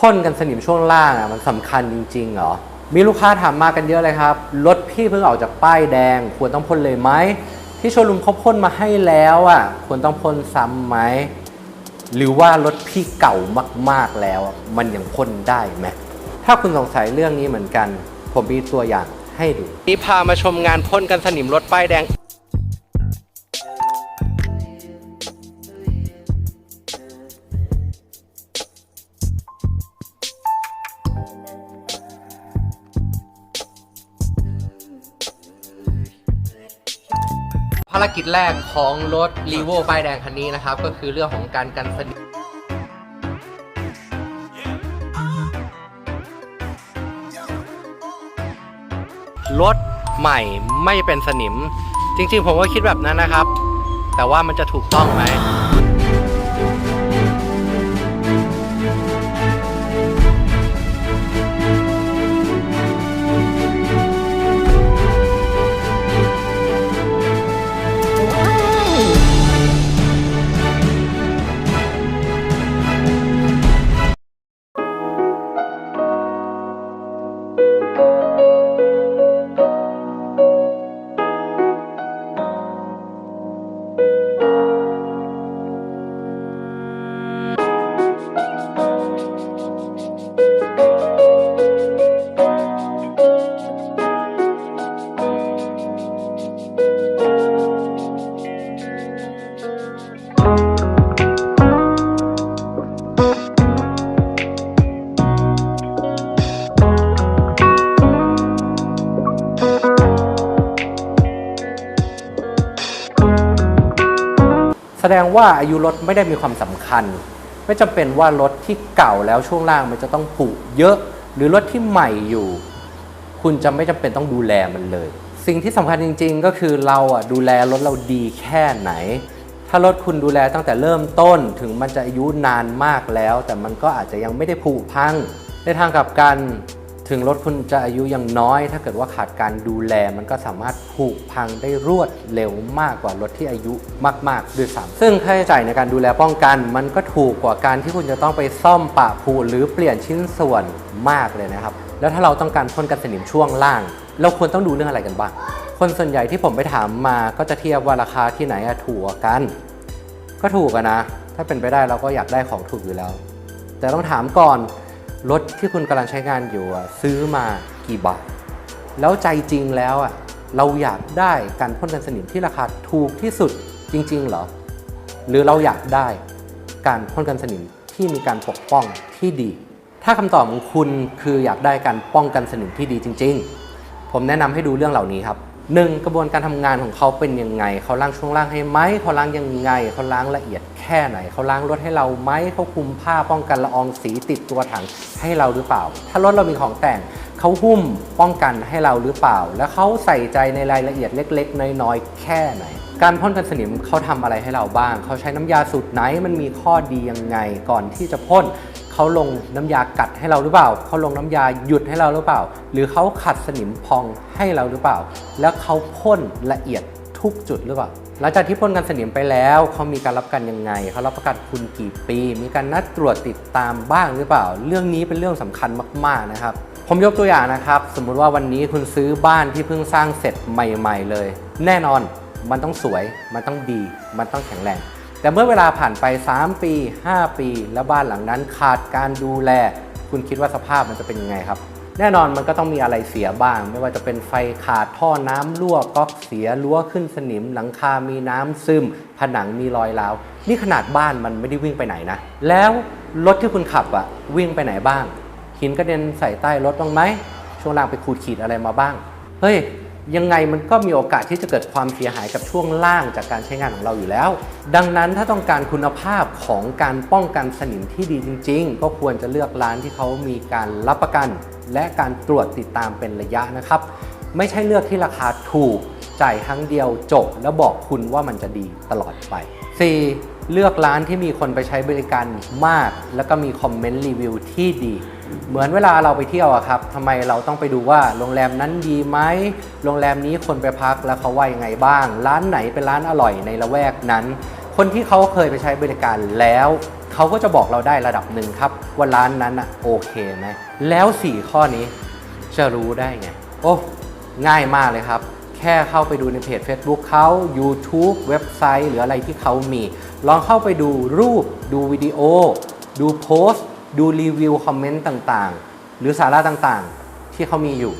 พ่นกันสนิมช่วงล่างอะมันสำคัญจริงๆเหรอ มีลูกค้าถามมากันเยอะเลยครับ รถพี่เพิ่งออกจากป้ายแดง ควรต้องพ่นเลยไหม ที่โชว์รูมเขาพ่นมาให้แล้วอะ ควรต้องพ่นซ้ำไหม หรือว่ารถพี่เก่ามากๆแล้ว มันยังพ่นได้ไหม ถ้าคุณสงสัยเรื่องนี้เหมือนกัน ผมมีตัวอย่างให้ดู นี่พามาชมงานพ่นกันสนิมรถป้ายแดงารกิจแรกของรถรีโวป้ายแดงคันนี้นะครับ ก็คือเรื่องของการกันสนิมรถใหม่ไม่เป็นสนิม จริงๆ ผมก็คิดแบบนั้นนะครับ แต่ว่ามันจะถูกต้องไหม แสดงว่าอายุรถไม่ได้มีความสำคัญ ไม่จำเป็นว่ารถที่เก่าแล้วช่วงล่างมันจะต้องผุเยอะ หรือรถที่ใหม่อยู่ คุณจะไม่จำเป็นต้องดูแลมันเลย สิ่งที่สำคัญจริง ๆ ก็คือเราอะดูแลรถเราดีแค่ไหน ถ้ารถคุณดูแลตั้งแต่เริ่มต้นถึงมันจะอายุนานมากแล้ว แต่มันก็อาจจะยังไม่ได้ผุพังในทางกลับกัน ถึงรถคุณจะอายุยังน้อย ถ้าเกิดว่าขาดการดูแลมันก็สามารถผุพังได้รวดเร็วมากกว่ารถที่อายุมากๆด้วยซ้ำซึ่งค่าใช้จ่ายในการดูแลป้องกัน มันก็ถูกกว่าการที่คุณจะต้องไปซ่อมปะผุหรือเปลี่ยนชิ้นส่วนมากเลยนะครับ แล้วถ้าเราต้องการพ่นกันสนิมช่วงล่าง เราควรต้องดูเรื่องอะไรกันบ้าง คนส่วนใหญ่ที่ผมไปถามมาก็จะเทียบว่าราคาที่ไหนถูกกัน ก็ถูกนะ ถ้าเป็นไปได้เราก็อยากได้ของถูกอยู่แล้ว แต่ต้องถามก่อน รถที่คุณกำลังใช้งานอยู่ซื้อมากี่บาท แล้วใจจริงแล้วอะเราอยากได้การพ่นกันสนิมที่ราคาถูกที่สุดจริง ๆ เหรอ หรือเราอยากได้การพ่นกันสนิมที่มีการปกป้องที่ดี ถ้าคำตอบของคุณคืออยากได้การป้องกันสนิมที่ดีจริง ๆ ผมแนะนำให้ดูเรื่องเหล่านี้ครับ หนึ่งกระบวนการทำงานของเขาเป็นยังไง เขาล้างช่วงล่างให้ไหมเขาล้างยังไง เขาล้างละเอียดแค่ไหน เขาล้างรถให้เราไหมเขาคุมผ้าป้องกันละอองสีติดตัวถังให้เราหรือเปล่า ถ้ารถเรามีของแต่ง เขาหุ้มป้องกันให้เราหรือเปล่า แล้วเขาใส่ใจในรายละเอียดเล็ก ๆ น้อยๆ แค่ไหน การพ่นกันสนิมเขาทำอะไรให้เราบ้าง เขาใช้น้ำยาสูตรไหนมันมีข้อดียังไงก่อนที่จะพ่นเขาลงน้ำยากัดให้เราหรือเปล่า เขาลงน้ำยาหยุดให้เราหรือเปล่า หรือเขาขัดสนิมพองให้เราหรือเปล่า แล้วเขาพ่นละเอียดทุกจุดหรือเปล่าหลังจากที่พ่นกันสนิมไปแล้วเขามีการรับประกันยังไงเขารับประกันคุณกี่ปี มีการนัดตรวจติดตามบ้างหรือเปล่า เรื่องนี้เป็นเรื่องสำคัญมาก ๆนะครับ ผมยกตัวอย่างนะครับ สมมุติว่าวันนี้คุณซื้อบ้านที่เพิ่งสร้างเสร็จใหม่ ๆ เลย แน่นอนมันต้องสวย มันต้องดี มันต้องแข็งแรง แต่เมื่อเวลาผ่านไป 3 ปี 5 ปี แล้วบ้านหลังนั้นขาดการดูแล คุณคิดว่าสภาพมันจะเป็นยังไงครับ แน่นอนมันก็ต้องมีอะไรเสียบ้าง ไม่ว่าจะเป็นไฟขาดท่อน้ำรั่วก๊อกเสียรั้วขึ้นสนิม หลังคา มีน้ำซึม ผนังมีรอยร้าวนี่ขนาดบ้านมันไม่ได้วิ่งไปไหนนะ แล้วรถที่คุณขับอะวิ่งไปไหนบ้าง หินกระเด็นใส่ใต้รถบ้างไหมช่วงล่างไปขูดขีดอะไรมาบ้าง เฮ้ย ยังไงมันก็มีโอกาสที่จะเกิดความเสียหายกับช่วงล่างจากการใช้งานของเราอยู่แล้ว ดังนั้นถ้าต้องการคุณภาพของการป้องกันสนิมที่ดีจริง ๆ ก็ควรจะเลือกร้านที่เขามีการรับประกัน และการตรวจติดตามเป็นระยะนะครับ ไม่ใช่เลือกที่ราคาถูกจ่ายครั้งเดียวจบ แล้วบอกคุณว่ามันจะดีตลอดไป 4. เลือกร้านที่มีคนไปใช้บริการมาก แล้วก็มีคอมเมนต์รีวิวที่ดี เหมือนเวลาเราไปเที่ยวอะครับทำไมเราต้องไปดูว่าโรงแรมนั้นดีไหมโรงแรมนี้คนไปพักแล้วเขาว่ายังไงบ้าง ร้านไหนเป็นร้านอร่อยในละแวกนั้น คนที่เขาเคยไปใช้บริการแล้วเขาก็จะบอกเราได้ระดับหนึ่งครับว่าร้านนั้นอะโอเคไหมแล้ว 4 ข้อนี้จะรู้ได้ไง โอ้ง่ายมากเลยครับ แค่เข้าไปดูในเพจ Facebook เขา YouTube เว็บไซต์ หรืออะไรที่เขามี ลองเข้าไปดูรูป ดูวิดีโอ ดูโพสต์ ดูรีวิวคอมเมนต์ต่างๆ หรือสาระต่างๆ ที่เขามีอยู่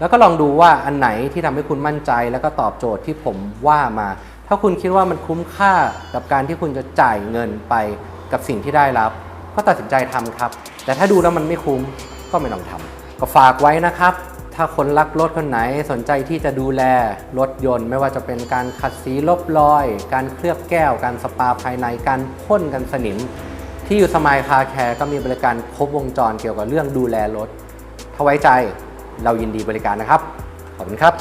แล้วก็ลองดูว่าอันไหนที่ทำให้คุณมั่นใจแล้วก็ตอบโจทย์ที่ผมว่ามา ถ้าคุณคิดว่ามันคุ้มค่ากับการที่คุณจะจ่ายเงินไปกับสิ่งที่ได้รับ ก็ตัดสินใจทำครับ แต่ถ้าดูแล้วมันไม่คุ้มก็ไม่ต้องทำก็ฝากไว้นะครับถ้าคนรักรถคนไหนสนใจที่จะดูแลรถยนต์ ไม่ว่าจะเป็นการขัดสีลบรอย การเคลือบแก้ว การสปาภายในการพ่นกันสนิม ที่อยู่สมายคาแคร์ก็มีบริการครบวงจรเกี่ยวกับเรื่องดูแลรถ ถ้าไว้ใจเรายินดีบริการนะครับ ขอบคุณครับ